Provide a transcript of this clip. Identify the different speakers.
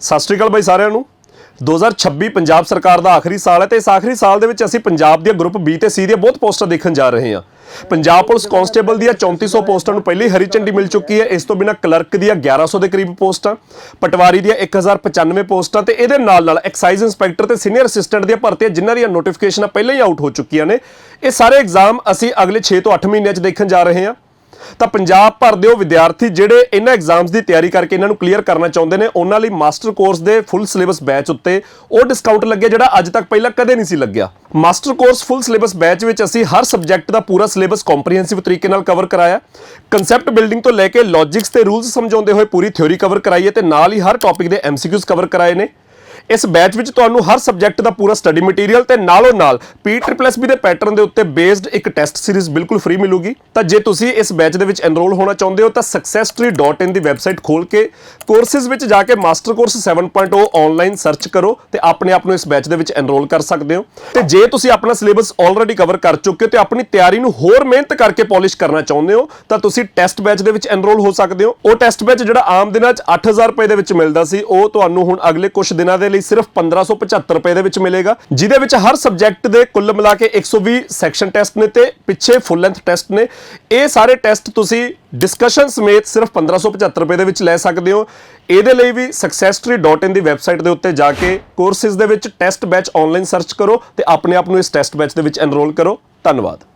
Speaker 1: ਸਤਿ ਸ਼੍ਰੀ ਅਕਾਲ ਬਾਈ ਸਾਰਿਆਂ ਨੂੰ। 2026 ਪੰਜਾਬ ਸਰਕਾਰ ਦਾ ਆਖਰੀ ਸਾਲ ਹੈ ਤੇ ਇਸ ਆਖਰੀ ਸਾਲ ਦੇ ਵਿੱਚ ਅਸੀਂ ਪੰਜਾਬ ਦੀਆਂ ਗਰੁੱਪ ਬੀ ਤੇ ਸੀ ਦੀਆਂ ਬਹੁਤ ਪੋਸਟਾਂ ਦੇਖਣ ਜਾ ਰਹੇ ਹਾਂ। ਪੰਜਾਬ ਪੁਲਿਸ ਕਾਂਸਟੇਬਲ ਦੀਆਂ 3400 ਪੋਸਟਾਂ ਨੂੰ ਪਹਿਲੀ ਹਰੀ ਝੰਡੀ ਮਿਲ ਚੁੱਕੀ ਹੈ। ਇਸ ਤੋਂ ਬਿਨਾਂ ਕਲਰਕ ਦੀਆਂ 1100 ਦੇ ਕਰੀਬ ਪੋਸਟਾਂ, ਪਟਵਾਰੀ ਦੀਆਂ 1095 ਪੋਸਟਾਂ ਤੇ ਇਹਦੇ ਨਾਲ ਨਾਲ ਐਕਸਾਈਜ਼ ਇੰਸਪੈਕਟਰ ਤੇ ਸੀਨੀਅਰ ਅਸਿਸਟੈਂਟ ਦੀਆਂ ਭਰਤੀਆਂ ਜਿਨ੍ਹਾਂ ਦੀਆਂ ਨੋਟੀਫਿਕੇਸ਼ਨਾਂ ਪਹਿਲਾਂ ਹੀ ਆਊਟ ਹੋ ਚੁੱਕੀਆਂ ਨੇ। ਇਹ ਸਾਰੇ ਐਗਜ਼ਾਮ ਅਸੀਂ ਅਗਲੇ 6 ਤੋਂ 8 ਮਹੀਨਿਆਂ 'ਚ ਦੇਖਣ ਜਾ ਰਹੇ ਹਾਂ। ਤਾਂ ਪੰਜਾਬ ਭਰ ਦੇ ਉਹ ਵਿਦਿਆਰਥੀ ਜਿਹੜੇ ਇਹਨਾਂ ਐਗਜ਼ਾਮਸ ਦੀ ਤਿਆਰੀ ਕਰਕੇ ਇਹਨਾਂ ਨੂੰ ਕਲੀਅਰ ਕਰਨਾ ਚਾਹੁੰਦੇ ਨੇ, ਉਹਨਾਂ ਲਈ ਮਾਸਟਰ ਕੋਰਸ ਦੇ ਫੁੱਲ ਸਿਲੇਬਸ ਬੈਚ ਉੱਤੇ ਉਹ ਡਿਸਕਾਊਂਟ ਲੱਗਿਆ ਜਿਹੜਾ ਅੱਜ ਤੱਕ ਪਹਿਲਾਂ ਕਦੇ ਨਹੀਂ ਸੀ ਲੱਗਿਆ। Master course full syllabus batch ਵਿੱਚ ਅਸੀਂ ਹਰ ਸਬਜੈਕਟ ਦਾ ਪੂਰਾ ਸਿਲੇਬਸ ਕੰਪਰੀਹੈਂਸਿਵ ਤਰੀਕੇ ਨਾਲ ਕਵਰ ਕਰਾਇਆ। ਕਨਸੈਪਟ ਬਿਲਡਿੰਗ ਤੋਂ ਲੈ ਕੇ ਲੌਜਿਕਸ ਤੇ ਰੂਲਸ ਸਮਝਾਉਂਦੇ ਹੋਏ ਪੂਰੀ ਥਿਉਰੀ ਕਵਰ ਕਰਾਈ ਹੈ ਤੇ ਨਾਲ ਹੀ ਹਰ ਟੌਪਿਕ ਦੇ ਐਮਸੀਕਿਊਜ਼ ਕਵਰ ਕਰਾਏ ਨੇ। ਇਸ ਬੈਚ ਵਿੱਚ ਤੁਹਾਨੂੰ ਹਰ ਸਬਜੈਕਟ ਦਾ ਪੂਰਾ ਸਟੱਡੀ ਮਟੀਰੀਅਲ ਤੇ ਨਾਲੋਂ ਨਾਲ PSSB ਦੇ ਪੈਟਰਨ ਦੇ ਉੱਤੇ ਬੇਸਡ ਇੱਕ ਟੈਸਟ ਸੀਰੀਜ਼ ਬਿਲਕੁਲ ਫ੍ਰੀ ਮਿਲੂਗੀ। ਤਾਂ ਜੇ ਤੁਸੀਂ ਇਸ ਬੈਚ ਦੇ ਵਿੱਚ ਐਨਰੋਲ ਹੋਣਾ ਚਾਹੁੰਦੇ ਹੋ ਤਾਂ successtree.in ਦੀ ਵੈਬਸਾਈਟ ਖੋਲ ਕੇ ਕੋਰਸਿਸ ਵਿੱਚ ਜਾ ਕੇ ਮਾਸਟਰ ਕੋਰਸ 7.0 ਆਨਲਾਈਨ ਸਰਚ ਕਰੋ ਤੇ ਆਪਣੇ ਆਪ ਨੂੰ ਇਸ ਬੈਚ ਦੇ ਵਿੱਚ ਐਨਰੋਲ ਕਰ ਸਕਦੇ ਹੋ। ਤੇ ਜੇ ਤੁਸੀਂ ਆਪਣਾ ਸਿਲੇਬਸ ਆਲਰੇਡੀ ਕਵਰ ਕਰ ਚੁੱਕੇ ਹੋ ਤੇ ਆਪਣੀ ਤਿਆਰੀ ਨੂੰ ਹੋਰ ਮਿਹਨਤ ਕਰਕੇ ਪਾਲਿਸ਼ ਕਰਨਾ ਚਾਹੁੰਦੇ ਹੋ, ਤਾਂ ਤੁਸੀਂ ਟੈਸਟ ਬੈਚ ਦੇ ਵਿੱਚ ਐਨਰੋਲ ਹੋ ਸਕਦੇ ਹੋ। ਉਹ ਟੈਸਟ ਬੈਚ ਜਿਹੜਾ ਆਮ ਦਿਨਾਂ 'ਚ 8000 ਰੁਪਏ ਦੇ ਵਿੱਚ ਮਿਲਦਾ ਸੀ, ਉਹ ਤੁਹਾਨੂੰ ਹੁਣ ਅਗਲੇ ਕੁਝ ਦਿਨਾਂ ਦੇ ਲਈ ਸਿਰਫ 1575 ਰੁਪਏ ਦੇ ਵਿੱਚ ਮਿਲੇਗਾ, ਜਿਹਦੇ ਵਿੱਚ ਹਰ ਸਬਜੈਕਟ ਦੇ ਕੁੱਲ ਮਿਲਾ ਕੇ 120 ਸੈਕਸ਼ਨ ਟੈਸਟ ਨੇ ਤੇ ਪਿੱਛੇ ਫੁੱਲ ਲੈਂਥ ਟੈਸਟ ਨੇ। ਇਹ ਸਾਰੇ ਟੈਸਟ ਤੁਸੀਂ ਡਿਸਕਸ਼ਨ ਸਮੇਤ ਸਿਰਫ 1575 ਰੁਪਏ ਦੇ ਵਿੱਚ ਲੈ ਸਕਦੇ ਹੋ। ਇਹਦੇ ਲਈ ਵੀ successtree.in ਦੀ ਵੈਬਸਾਈਟ ਦੇ ਉੱਤੇ ਜਾ ਕੇ ਕੋਰਸਿਸ ਦੇ ਵਿੱਚ ਟੈਸਟ ਬੈਚ ਆਨਲਾਈਨ ਸਰਚ ਕਰੋ ਤੇ ਆਪਣੇ ਆਪ ਨੂੰ ਇਸ ਟੈਸਟ ਬੈਚ ਦੇ ਵਿੱਚ ਐਨਰੋਲ ਕਰੋ। ਧੰਨਵਾਦ।